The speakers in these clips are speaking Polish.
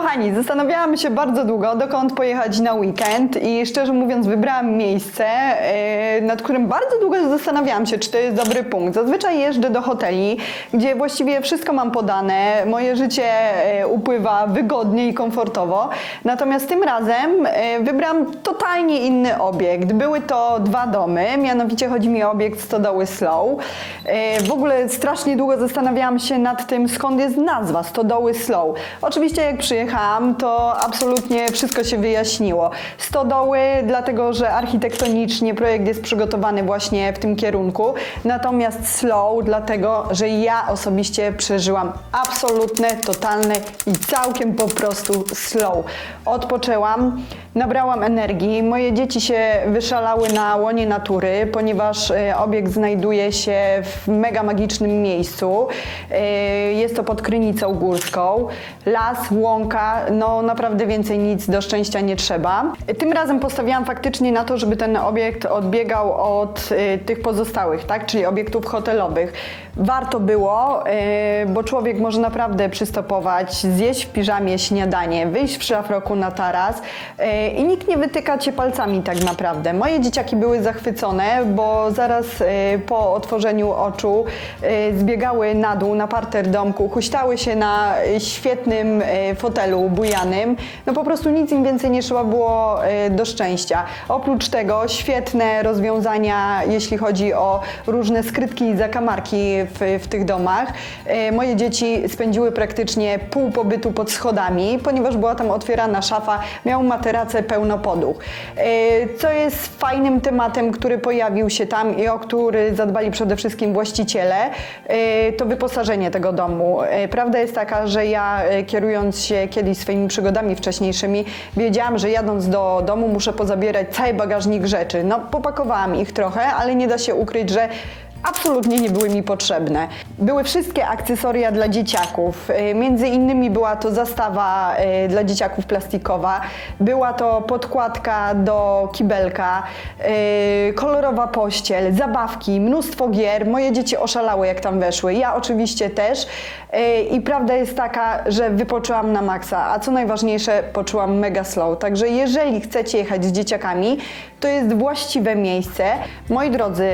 Kochani, zastanawiałam się bardzo długo, dokąd pojechać na weekend i szczerze mówiąc wybrałam miejsce, e, nad którym bardzo długo zastanawiałam się, czy to jest dobry punkt. Zazwyczaj jeżdżę do hoteli, gdzie właściwie wszystko mam podane, moje życie e, upływa wygodnie i komfortowo. Natomiast tym razem e, wybrałam totalnie inny obiekt. Były to dwa domy, mianowicie chodzi mi o obiekt Stodoły Slow. W ogóle strasznie długo zastanawiałam się nad tym, skąd jest nazwa Stodoły Slow. Oczywiście jak przyjechałam, to absolutnie wszystko się wyjaśniło. Stodoły, dlatego że architektonicznie projekt jest przygotowany właśnie w tym kierunku, natomiast slow, dlatego że ja osobiście przeżyłam absolutne, totalne i całkiem po prostu slow. Odpoczęłam, nabrałam energii, moje dzieci się wyszalały na łonie natury, ponieważ e, obiekt znajduje się w mega magicznym miejscu. E, Jest to pod Krynicą Górską. Las, łąka, no naprawdę więcej nic do szczęścia nie trzeba. Tym razem postawiłam faktycznie na to, żeby ten obiekt odbiegał od e, tych pozostałych, tak? czyli obiektów hotelowych. Warto było, e, bo człowiek może naprawdę przystopować, zjeść w piżamie śniadanie, wyjść w szlafroku na taras e, i nikt nie wytyka cię palcami tak naprawdę. Moje dzieciaki były zachwycone, bo zaraz e, po otworzeniu oczu e, zbiegały na dół, na parter domku, huśtały się na e, świetnym e, fotelu bujanym. No po prostu nic im więcej nie trzeba było e, do szczęścia. Oprócz tego świetne rozwiązania, jeśli chodzi o różne skrytki i zakamarki w, w tych domach. E, Moje dzieci spędziły praktycznie pół pobytu pod schodami, ponieważ była tam otwierana szafa, miał materacę pełnopoduch. E, Co jest fajnym tematem, który pojawił się tam i o który zadbali przede wszystkim właściciele, to wyposażenie tego domu. Prawda jest taka, że ja kierując się kiedyś swoimi przygodami wcześniejszymi, wiedziałam, że jadąc do domu muszę pozabierać cały bagażnik rzeczy. No, popakowałam ich trochę, ale nie da się ukryć, że absolutnie nie były mi potrzebne. Były wszystkie akcesoria dla dzieciaków. E, Między innymi była to zastawa e, dla dzieciaków plastikowa, była to podkładka do kibelka, e, kolorowa pościel, zabawki, mnóstwo gier. Moje dzieci oszalały jak tam weszły. Ja oczywiście też. I prawda jest taka, że wypoczęłam na maksa, a co najważniejsze, poczułam mega slow. Także jeżeli chcecie jechać z dzieciakami, to jest właściwe miejsce. Moi drodzy,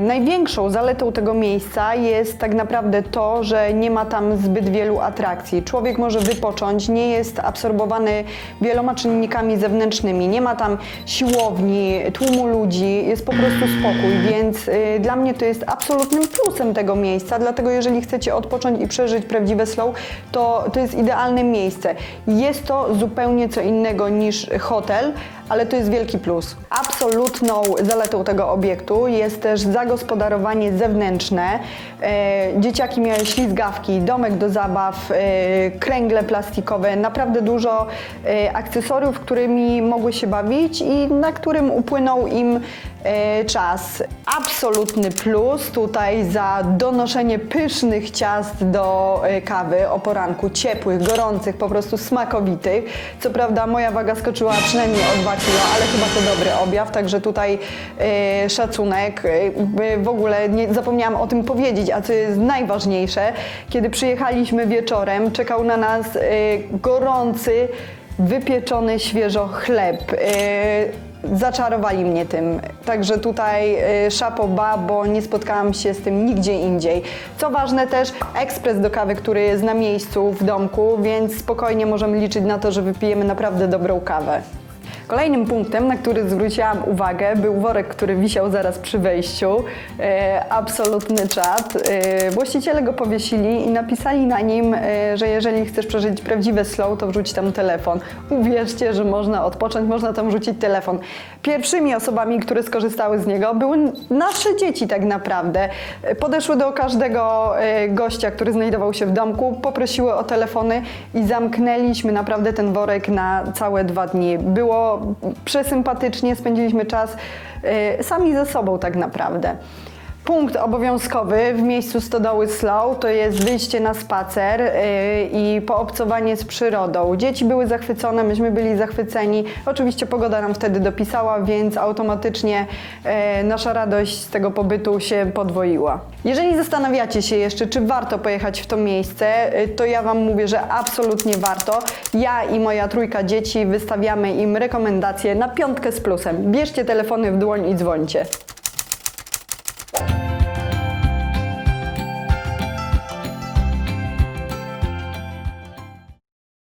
yy, największą zaletą tego miejsca jest tak naprawdę to, że nie ma tam zbyt wielu atrakcji. Człowiek może wypocząć, nie jest absorbowany wieloma czynnikami zewnętrznymi, nie ma tam siłowni, tłumu ludzi, jest po prostu spokój, więc yy, dla mnie to jest absolutnym plusem tego miejsca, dlatego jeżeli chcecie odpocząć i przeżyć prawdziwe slow, to to jest idealne miejsce. Jest to zupełnie co innego niż hotel, ale to jest wielki plus. Absolutną zaletą tego obiektu jest też zagospodarowanie zewnętrzne. E, dzieciaki miały ślizgawki, domek do zabaw, e, kręgle plastikowe, naprawdę dużo e, akcesoriów, którymi mogły się bawić i na którym upłynął im czas. Absolutny plus tutaj za donoszenie pysznych ciast do kawy o poranku, ciepłych, gorących, po prostu smakowitych. Co prawda moja waga skoczyła przynajmniej o 2 ale chyba to dobry objaw, także tutaj e, szacunek. E, w ogóle nie zapomniałam o tym powiedzieć, a co jest najważniejsze, kiedy przyjechaliśmy wieczorem, czekał na nas e, gorący, wypieczony świeżo chleb. E, Zaczarowali mnie tym. Także tutaj y, szapoba, bo nie spotkałam się z tym nigdzie indziej. Co ważne też, ekspres do kawy, który jest na miejscu w domku, więc spokojnie możemy liczyć na to, że wypijemy naprawdę dobrą kawę. Kolejnym punktem, na który zwróciłam uwagę, był worek, który wisiał zaraz przy wejściu. E, absolutny czad. E, właściciele go powiesili i napisali na nim, e, że jeżeli chcesz przeżyć prawdziwe slow, to wrzuć tam telefon. Uwierzcie, że można odpocząć, można tam wrzucić telefon. Pierwszymi osobami, które skorzystały z niego, były nasze dzieci tak naprawdę. E, Podeszły do każdego e, gościa, który znajdował się w domku, poprosiły o telefony i zamknęliśmy naprawdę ten worek na całe dwa dni. Było przesympatycznie, spędziliśmy czas e, sami ze sobą tak naprawdę. Punkt obowiązkowy w miejscu stodoły Slow to jest wyjście na spacer yy, i poobcowanie z przyrodą. Dzieci były zachwycone, myśmy byli zachwyceni. Oczywiście pogoda nam wtedy dopisała, więc automatycznie yy, nasza radość z tego pobytu się podwoiła. Jeżeli zastanawiacie się jeszcze, czy warto pojechać w to miejsce, yy, to ja Wam mówię, że absolutnie warto. Ja i moja trójka dzieci wystawiamy im rekomendacje na piątkę z plusem. Bierzcie telefony w dłoń i dzwońcie.